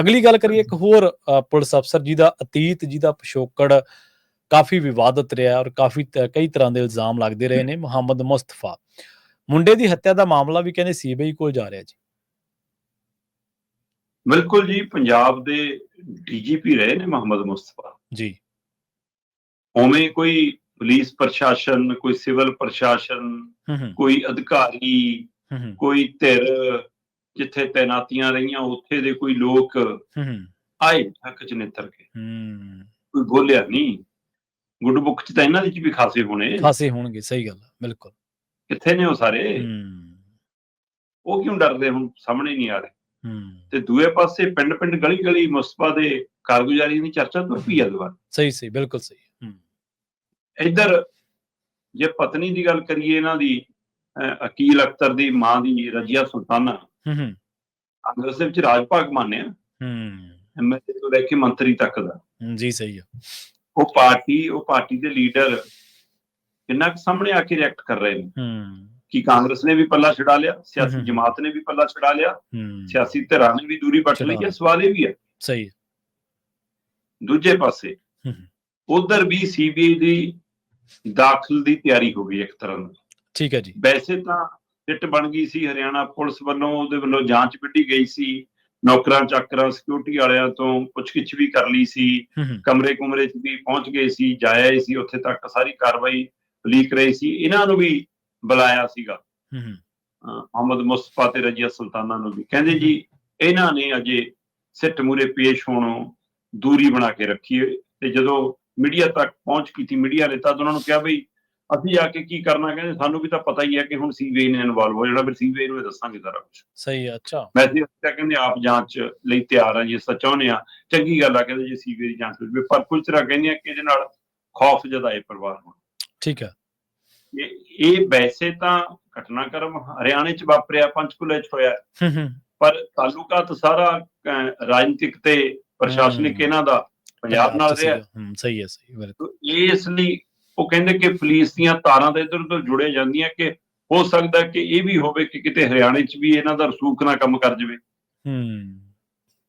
ਅਗਲੀ ਗੱਲ ਕਰੀਏ ਇੱਕ ਹੋਰ ਪੁਲਿਸ ਅਫਸਰ ਜਿਹਦਾ ਅਤੀਤ ਜਿਹਦਾ ਪਿਛੋਕੜ ਕਾਫੀ ਵਿਵਾਦਤ ਰਿਹਾ ਔਰ ਕਾਫੀ ਕਈ ਤਰ੍ਹਾਂ ਦੇ ਇਲਜ਼ਾਮ ਲੱਗਦੇ ਰਹੇ ਨੇ ਮੁਹੰਮਦ ਮੁਸਤਫਾ। ਮੁੰਡੇ ਦੀ ਹੱਤਿਆ ਦਾ ਮਾਮਲਾ ਵੀ ਕਹਿੰਦੇ ਸੀਬੀਆਈ ਕੋਲ ਜਾ ਰਿਹਾ ਜੀ। ਬਿਲਕੁਲ ਜੀ ਪੰਜਾਬ ਦੇ ਡੀਜੀਪੀ ਰਹੇ ਨੇ ਮੁਹੰਮਦ ਮੁਸਤਫਾ। ਜੀ। ਉਵੇਂ ਕੋਈ ਪੁਲਿਸ ਪ੍ਰਸ਼ਾਸਨ ਕੋਈ ਸਿਵਲ ਪ੍ਰਸ਼ਾਸਨ ਕੋਈ ਅਧਿਕਾਰੀ ਕੋਈ ਧਿਰ ਜਿੱਥੇ ਤੈਨਾਤੀਆਂ ਰਹੀਆਂ ਉੱਥੇ ਦੇ ਕੋਈ ਲੋਕ ਆਏ ਹੱਕ ਚ ਨਿੱਤਰ ਕੇ। ਹੂੰ। ਕੋਈ ਬੋਲਿਆ ਨਹੀਂ ਗੁੱਡ ਬੁੱਕ ਚ ਤਾਂ ਇਹਨਾਂ ਦੇ ਚ ਵੀ ਖਾਸੇ ਹੋਣੇ। ਖਾਸੇ ਹੋਣਗੇ ਸਹੀ ਗੱਲ ਬਿਲਕੁਲ। ਕਿੱਥੇ ਨੇ ਉਹ ਸਾਰੇ? ਹੂੰ। ਉਹ ਕਿਉਂ ਡਰਦੇ? ਹੁਣ ਸਾਹਮਣੇ ਨਹੀਂ ਆ ਰਹੇ। ਹੂੰ। ਤੇ ਦੂਏ ਪਾਸੇ ਪਿੰਡ ਪਿੰਡ ਗਲੀ ਗਲੀ ਮੁਸਤਫਾ ਦੇ ਕਾਰਗੁਜ਼ਾਰੀ ਦੀ ਚਰਚਾ ਤੁਰ ਪਈ ਆ ਦੁਬਾਰਾ ਸਹੀ ਸਹੀ ਬਿਲਕੁਲ ਸਹੀ ਹੂੰ। ਇੱਧਰ ਜੇ ਪਤਨੀ ਦੀ ਗੱਲ ਕਰੀਏ ਇਹਨਾਂ ਦੀ ਅਕੀਲ ਅਖਤਰ ਦੀ ਮਾਂ ਦੀ ਰਜੀਆ ਸੁਲਤਾਨਾ ਹੂੰ ਹੂੰ। ਕਾਂਗਰਸ ਦੇ ਵਿੱਚ ਰਾਜ ਭਾਗ ਮੰਨਿਆ ਹੂੰ। ਐਮਐਲਏ ਤੋਂ ਲੈ ਕੇ ਮੰਤਰੀ ਤੱਕ ਦਾ। ਜੀ ਸਹੀ ਹੈ ਉਹ ਪਾਰਟੀ ਉਹ ਪਾਰਟੀ ਦੇ ਲੀਡਰ ਕਿੰਨਾ ਕੁ ਸਾਹਮਣੇ ਆ ਕੇ ਰਿਐਕਟ ਕਰ ਰਹੇ ਨੇ। ਹੂੰ। ਕਿ ਕਾਂਗਰਸ ਨੇ ਵੀ ਪੱਲਾ ਛਡਾ ਲਿਆ ਸਿਆਸੀ। ਜਮਾਤ ਨੇ ਵੀ ਪੱਲਾ ਛਡਾ ਲਿਆ। ਸਿਆਸੀ ਧਿਰਾਂ ਨੇ ਵੀ ਦੂਰੀ ਵੱਟ ਲਈ ਹੈ ਸਵਾਲ ਇਹ ਵੀ ਹੈ। ਸਹੀ ਦੂਜੇ ਪਾਸੇ। ਉਧਰ ਵੀ ਸੀਬੀਆਈ ਦੀ ਦਾਖਲ ਦੀ ਤਿਆਰੀ ਹੋ ਗਈ ਇੱਕ ਤਰ੍ਹਾਂ ਦੀ ਠੀਕ ਹੈ ਜੀ। ਵੈਸੇ ਤਾਂ ਸਿੱਟ ਬਣ ਗਈ ਸੀ ਹਰਿਆਣਾ ਪੁਲਿਸ ਵੱਲੋਂ ਉਹਦੇ ਵੱਲੋਂ ਜਾਂਚ ਵਿੱਢੀ ਗਈ ਸੀ। ਨੌਕਰਾਂ ਚਾਕਰਾਂ ਸਿਕਿਉਰਿਟੀ ਵਾਲਿਆਂ ਤੋਂ ਪੁੱਛਗਿੱਛ ਵੀ ਕਰ ਲਈ ਸੀ। ਕਮਰੇ ਕੁਮਰੇ 'ਚ ਵੀ ਪਹੁੰਚ ਗਏ ਸੀ ਜਾਇਆ ਸੀ। ਉੱਥੇ ਤੱਕ ਸਾਰੀ ਕਾਰਵਾਈ ਲੀਕ ਰਹੀ ਸੀ। ਇਹਨਾਂ ਨੂੰ ਵੀ ਬੁਲਾਇਆ ਸੀਗਾ। ਹੂੰ ਹੂੰ, ਅਹ ਮੁਹੰਮਦ ਮੁਸਤਫਾ ਤੇ ਰਜੀਆ ਸੁਲਤਾਨਾ ਨੂੰ ਵੀ। ਕਹਿੰਦੇ ਜੀ ਇਹਨਾਂ ਨੇ ਅਜੇ ਸਿੱਟ ਮੂਰੇ ਪੇਸ਼ ਹੋਣੋਂ ਦੂਰੀ ਬਣਾ ਕੇ ਰੱਖੀ ਤੇ ਜਦੋਂ ਮੀਡੀਆ ਤੱਕ ਪਹੁੰਚ ਕੀਤੀ ਮੀਡੀਆ ਨੇ ਤਦ ਉਹਨਾਂ ਨੂੰ ਕਿਹਾ ਬਈ ਅਸੀਂ ਜਾ ਕੇ ਕੀ ਕਰਨਾ ਕਹਿੰਦੇ ਸਾਨੂੰ ਵੀ ਤਾਂ ਪਤਾ ਹੀ ਹੈ ਕਿ ਹੁਣ ਸੀਬੀਆਈ ਨੇ ਇਨਵੋਲਵ ਹੋ ਜਾਣਾ ਫਿਰ ਸੀਬੀਆਈ ਨੂੰ ਇਹ ਦੱਸਾਂਗੇ ਸਾਰਾ ਕੁਝ ਸਹੀ ਹੈ ਅੱਛਾ। ਵੈਸੇ ਤਾਂ ਕਹਿੰਦੇ ਆਪ ਜਾਂਚ ਲਈ ਤਿਆਰ ਆ ਜੇ ਸੱਚ ਚਾਹੁੰਦੇ ਆ ਚੰਗੀ ਗੱਲ ਆ ਕਹਿੰਦੇ ਜੇ ਸੀਬੀਆਈ ਦੀ ਜਾਂਚ ਹੋਵੇ। ਪਰ ਕੁਝ ਤਰ੍ਹਾਂ ਕਹਿੰਦੇ ਆ ਕਿ ਇਹਦੇ ਨਾਲ ਖੌਫ ਜਤਾਏ ਪਰਿਵਾਰ ਨੂੰ। ਠੀਕ ਹੈ। ਇਹ ਇਹ ਵੈਸੇ ਤਾਂ ਘਟਨਾਕ੍ਰਮ ਹਰਿਆਣੇ ਚ ਵਾਪਰਿਆ ਪੰਚਕੂਲੇ ਚ ਹੋਇਆ। ਹੂੰ ਹੂੰ। ਪਰ ਤਾਲੁਕਾਤ ਸਾਰਾ ਅਹ, ਰਾਜਨੀਤਿਕ ਤੇ ਪ੍ਰਸ਼ਾਸਨਿਕ। ਇਹਨਾਂ ਦਾ ਪੰਜਾਬ ਨਾਲ ਰਿਹਾ। ਹੂੰ। ਸਹੀ ਹੈ ਸਹੀ ਤੋ ਇਸ ਲਈ ਉਹ ਕਹਿੰਦੇ ਕਿ ਪੁਲਿਸ ਦੀਆਂ ਤਾਰਾਂ ਦੇ ਇੱਧਰ ਉੱਧਰ ਜੁੜੇ ਜਾਂਦੀਆਂ ਕਿ ਹੋ ਸਕਦਾ ਕਿ ਇਹ ਵੀ ਹੋਵੇ ਕਿ ਕਿਤੇ ਹਰਿਆਣੇ 'ਚ ਵੀ ਇਹਨਾਂ ਦਾ ਰਸੂਖ ਨਾ ਕੰਮ ਕਰ ਜਾਵੇ। ਹੂੰ।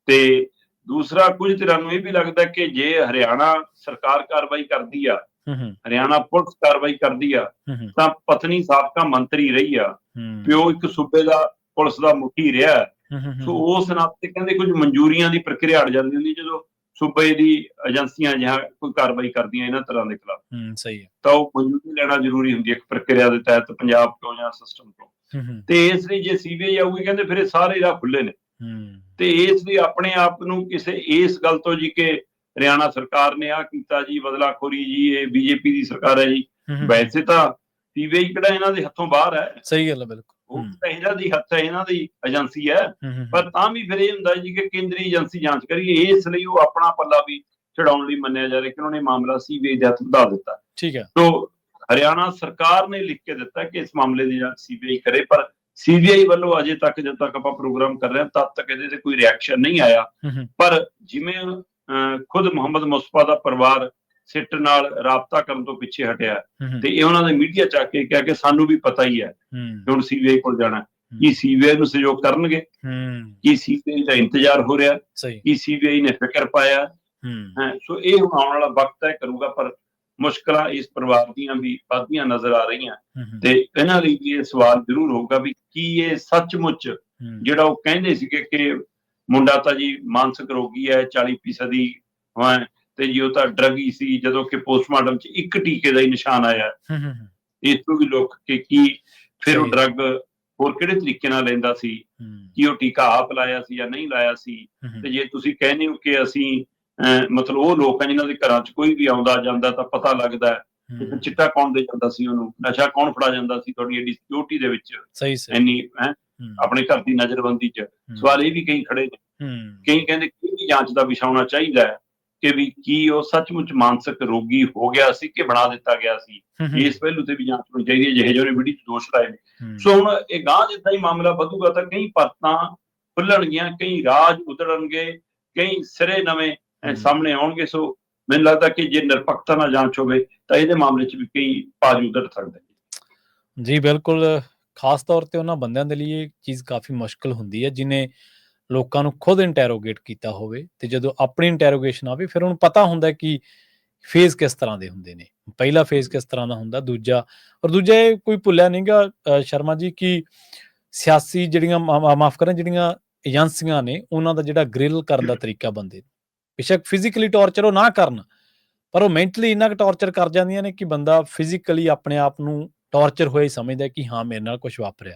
ਤੇ ਦੂਸਰਾ ਕੁਝ ਤਰ੍ਹਾਂ ਨੂੰ ਇਹ ਵੀ ਲੱਗਦਾ ਕਿ ਜੇ ਹਰਿਆਣਾ ਸਰਕਾਰ ਕਾਰਵਾਈ ਕਰਦੀ ਆ ਹੂੰ ਹੂੰ। ਹਰਿਆਣਾ ਪੁਲਿਸ ਕਾਰਵਾਈ ਕਰਦੀ ਆ ਤਾਂ ਪਤਨੀ ਸਾਬਕਾ ਮੰਤਰੀ ਰਹੀ ਆ ਪਿਓ ਇੱਕ ਸੂਬੇ ਦਾ ਪੁਲਿਸ ਦਾ ਮੁਖੀ ਰਿਹਾ। ਸੋ ਉਸ ਨਾਤੇ ਕਹਿੰਦੇ ਕੁਝ ਮਨਜ਼ੂਰੀਆਂ ਦੀ ਪ੍ਰਕਿਰਿਆ ਅੜ ਜਾਂਦੀ ਹੁੰਦੀ ਜਦੋਂ ਸੂਬੇ ਦੀ ਏਜੰਸੀਆਂ ਜਾਂ ਕੋਈ ਕਾਰਵਾਈ ਕਰਦੀਆਂ ਇਹਨਾਂ ਤਰ੍ਹਾਂ ਦੇ ਖਿਲਾਫ। ਹੂੰ ਸਹੀ ਹੈ। ਤਾਂ ਉਹ ਮਨਜ਼ੂਰੀ ਲੈਣਾ ਜ਼ਰੂਰੀ ਹੁੰਦੀ ਹੈ ਇੱਕ ਪ੍ਰਕਿਰਿਆ ਦੇ ਤਹਿਤ ਪੰਜਾਬ ਤੋਂ ਜਾਂ ਸਿਸਟਮ ਤੋਂ। ਤੇ ਇਸ ਲਈ ਜੇ ਸੀਬੀਆਈ ਆਊਗੀ ਕਹਿੰਦੇ ਫਿਰ ਇਹ ਸਾਰੇ ਰਾਹ ਖੁੱਲੇ ਨੇ। ਹੂੰ। ਤੇ ਇਸ ਲਈ ਆਪਣੇ ਆਪ ਨੂੰ ਕਿਸੇ ਇਸ ਗੱਲ ਤੋਂ ਜੀ ਕਿ ਹਰਿਆਣਾ ਸਰਕਾਰ ਨੇ ਆ ਕੀਤਾ ਜੀ ਬਦਲਾਖੋਰੀ ਜੀ ਇਹ ਬੀਜੇਪੀ ਦੀ ਸਰਕਾਰ ਹੈ ਜੀ। ਵੈਸੇ ਤਾਂ ਸੀਬੀਆਈ ਕਿਹੜਾ ਇਹਨਾਂ ਦੇ ਹੱਥੋਂ ਬਾਹਰ ਹੈ। ਸਹੀ ਗੱਲ ਹੈ ਬਿਲਕੁਲ। ਉਹ ਤਾਂ ਇਹਨਾਂ ਦੀ ਹੱਥ ਹੈ ਇਹਨਾਂ ਦੀ ਏਜੰਸੀ ਹੈ। ਪਰ ਤਾਂ ਵੀ ਫਿਰ ਇਹ ਹੁੰਦਾ ਜੀ ਕਿ ਕੇਂਦਰੀ ਏਜੰਸੀ ਜਾਂਚ ਕਰੀਏ ਇਸ ਲਈ ਉਹ ਆਪਣਾ ਪੱਲਾ ਵੀ ਚੜਾਉਣ ਲਈ ਮੰਨਿਆ ਜਾ ਰਿਹਾ ਕਿ ਉਹਨਾਂ ਨੇ ਮਾਮਲਾ ਸੀਬੀਆਈ ਦੇ ਹੱਥ ਵਧਾ ਦਿੱਤਾ। ਠੀਕ ਹੈ। ਤੋ ਹਰਿਆਣਾ ਸਰਕਾਰ ਨੇ ਲਿਖ ਕੇ ਦਿੱਤਾ ਕਿ ਇਸ ਮਾਮਲੇ ਦੀ ਜਾਂਚ ਸੀਬੀਆਈ ਕਰੇ ਪਰ ਸੀਬੀਆਈ ਵੱਲੋਂ ਅਜੇ ਤੱਕ ਜਦ ਤੱਕ ਆਪਾਂ ਪ੍ਰੋਗਰਾਮ ਕਰ ਰਹੇ ਹਾਂ ਤਦ ਤੱਕ ਇਹਦੇ ਤੇ ਕੋਈ ਰਿਐਕਸ਼ਨ ਨਹੀਂ ਆਇਆ। ਪਰ ਜਿਵੇਂ ਖੁਦ ਮੁਹੰਮਦ ਮੁਸਤਫਾ ਦਾ ਪਰਿਵਾਰ ਸਿੱਟ ਨਾਲ ਰਾਬਤਾ ਕਰਨ ਤੋਂ ਪਿੱਛੇ ਹਟਿਆ। ਹੂੰ, ਹੂੰ, ਤੇ ਇਹ ਉਹਨਾਂ ਦੇ ਮੀਡੀਆ ਚ ਆ ਕੇ ਕਿਹਾ ਕਿ ਸਾਨੂੰ ਵੀ ਪਤਾ ਹੀ ਹੈ ਹੂੰ, ਹੁਣ ਸੀਬੀਆਈ ਕੋਲ ਜਾਣਾ। ਹੈ। ਕੀ ਸੀਬੀਆਈ ਨੂੰ ਸਹਿਯੋਗ ਕਰਨਗੇ? ਹੂੰ। ਕੀ ਸੀਬੀਆਈ ਦਾ ਇੰਤਜ਼ਾਰ ਹੋ ਰਿਹਾ? ਕੀ ਸੀਬੀਆਈ ਨੇ ਫਿਕਰ ਪਾਇਆ? ਹੂੰ। ਹੈ ਸੋ ਇਹ ਹੁਣ ਆਉਣ ਵਾਲਾ ਵਕਤ ਤੈਅ ਕਰੂਗਾ ਪਰ ਮੁਸ਼ਕਲਾਂ ਇਸ ਪਰਿਵਾਰ ਦੀਆਂ ਵੀ ਵੱਧਦੀਆਂ ਨਜ਼ਰ ਆ ਰਹੀਆਂ। ਹੂੰ, ਹੂੰ, ਤੇ ਇਹਨਾਂ ਲਈ ਵੀ ਇਹ ਸਵਾਲ ਜ਼ਰੂਰ ਹੋਊਗਾ ਵੀ ਕੀ ਇਹ ਸੱਚਮੁੱਚ ਹੂੰ, ਜਿਹੜਾ ਉਹ ਕਹਿੰਦੇ ਸੀਗੇ ਕਿ ਮੁੰਡਾ ਤਾਂ ਜੀ ਮਾਨਸਿਕ ਰੋਗੀ ਹੈ 40 ਫੀਸਦੀ ਹੈ ਤੇ ਜੀ ਉਹ ਤਾਂ ਡਰਗ ਹੀ ਸੀ ਜਦੋਂ ਕਿ ਪੋਸਟਮਾਰਟਮ 'ਚ ਇੱਕ ਟੀਕੇ ਦਾ ਹੀ ਨਿਸ਼ਾਨ ਆਇਆ। ਹੂੰ, ਹੂੰ, ਹੂੰ, ਇਸ ਤੋਂ ਵੀ ਲੋਕ ਕਿ ਕੀ ਫਿਰ ਉਹ। ਡਰਗ ਹੋਰ ਕਿਹੜੇ ਤਰੀਕੇ ਨਾਲ ਲੈਂਦਾ ਸੀ? ਕੀ ਉਹ ਟੀਕਾ ਆਪ ਲਾਇਆ ਸੀ ਜਾਂ ਨਹੀਂ ਲਾਇਆ ਸੀ? ਤੇ ਜੇ ਤੁਸੀਂ ਕਹਿੰਦੇ ਹੋ ਕਿ ਅਸੀਂ ਮਤਲਬ ਉਹ ਲੋਕ ਆ ਜਿਨ੍ਹਾਂ ਦੇ ਘਰਾਂ 'ਚ ਕੋਈ ਵੀ ਆਉਂਦਾ ਜਾਂਦਾ ਤਾਂ ਪਤਾ ਲੱਗਦਾ ਹੈ ਕਿ ਚਿੱਟਾ ਕੌਣ ਦੇ ਜਾਂਦਾ ਸੀ ਉਹਨੂੰ? ਨਸ਼ਾ ਕੌਣ ਫੜਾ ਜਾਂਦਾ ਸੀ ਤੁਹਾਡੀ ਐਡੀ ਸਿਕਿਉਰਿਟੀ ਦੇ ਵਿੱਚ? ਸਹੀ ਸਹੀ। ਇੰਨੀ ਆਪਣੇ ਘਰ ਦੀ ਨਜ਼ਰਬੰਦੀ 'ਚ। ਸਵਾਲ ਇਹ ਵੀ ਕਈ ਖੜੇ ਨੇ। ਕਈ ਕਹਿੰਦੇ ਕਿ ਵੀ ਜਾਂਚ ਦਾ ਵਿਸ਼ਾ ਹੋਣਾ ਚਾਹੀਦਾ ਹੈ। ਕਿ ਵੀ ਕੀ ਉਹ ਸੱਚਮੁੱਚ ਮਾਨਸਿਕ ਰੋਗੀ ਹੋ ਗਿਆ ਸੀ ਕਿ ਬਣਾ ਦਿੱਤਾ ਗਿਆ ਸੀ। ਇਸ ਪਹਿਲੂ ਤੇ ਵੀ ਜਾਂਚ ਹੋਣੀ ਚਾਹੀਦੀ ਹੈ ਜਿਹੇ ਜਿਹੇ ਵੀਡੀਓ ਦੋਸ਼ ਲਾਏ ਨੇ। ਸੋ ਹੁਣ ਇਹ ਗਾਂ ਜਿੱਦਾਂ ਹੀ ਮਾਮਲਾ ਵਧੂਗਾ ਤਾਂ ਕਈ ਪਰਤਾਂ ਖੁੱਲਣਗੀਆਂ ਕਈ ਰਾਜ ਉਧੜਨਗੇ ਕਈ ਸਿਰੇ ਨਵੇਂ। ਸਾਹਮਣੇ ਆਉਣਗੇ। ਸੋ ਮੈਨੂੰ ਲੱਗਦਾ ਕਿ ਜੇ ਨਿਰਪੱਖਤਾ ਨਾਲ ਜਾਂਚ ਹੋਵੇ ਤਾਂ ਇਹਦੇ ਮਾਮਲੇ 'ਚ ਵੀ ਕਈ ਪਾਜ ਉਧੜ ਸਕਦੇ ਜੀ ਬਿਲਕੁਲ। ਖਾਸ ਤੌਰ ਤੇ ਉਹਨਾਂ ਬੰਦਿਆਂ ਦੇ ਲਈ ਇਹ ਚੀਜ਼ ਕਾਫੀ ਮੁਸ਼ਕਲ ਹੁੰਦੀ ਹੈ ਜਿਨੇ ਲੋਕਾਂ ਨੂੰ ਖੁਦ ਇੰਟਰੋਗੇਟ ਕੀਤਾ ਹੋਵੇ ਤੇ ਜਦੋਂ ਆਪਣੀ ਇੰਟਰੋਗੇਸ਼ਨ ਆਵੇ, ਫਿਰ ਉਹਨੂੰ ਪਤਾ ਹੁੰਦਾ ਕਿ ਫੇਜ਼ ਕਿਸ ਤਰ੍ਹਾਂ ਦੇ ਹੁੰਦੇ ਨੇ। ਪਹਿਲਾ ਫੇਜ਼ ਕਿਸ ਤਰ੍ਹਾਂ ਦਾ ਹੁੰਦਾ, ਦੂਜਾ, ਔਰ ਦੂਜਾ ਇਹ ਕੋਈ ਭੁੱਲਿਆ ਨਹੀਂਗਾ ਸ਼ਰਮਾ ਜੀ, ਕਿ ਸਿਆਸੀ ਜਿਹੜੀਆਂ ਮਾਫ ਕਰਨ, ਜਿਹੜੀਆਂ ਏਜੰਸੀਆਂ ਨੇ, ਉਹਨਾਂ ਦਾ ਜਿਹੜਾ ਗ੍ਰਿਲ ਕਰਨ ਦਾ ਤਰੀਕਾ ਬੰਦੇ ਨੂੰ। ਬੇਸ਼ੱਕ ਫਿਜ਼ੀਕਲੀ ਟੌਰਚਰ ਉਹ ਨਾ ਕਰਨ, ਪਰ ਉਹ ਮੈਂਟਲੀ ਇੰਨਾ ਕੁ ਟੌਰਚਰ ਕਰ ਜਾਂਦੀਆਂ ਨੇ ਕਿ ਬੰਦਾ ਫਿਜ਼ੀਕਲੀ ਆਪਣੇ ਆਪ ਨੂੰ ਟੌਰਚਰ ਹੋਇਆ ਹੀ ਸਮਝਦਾ ਕਿ ਹਾਂ, ਮੇਰੇ ਨਾਲ ਕੁਝ ਵਾਪਰਿਆ।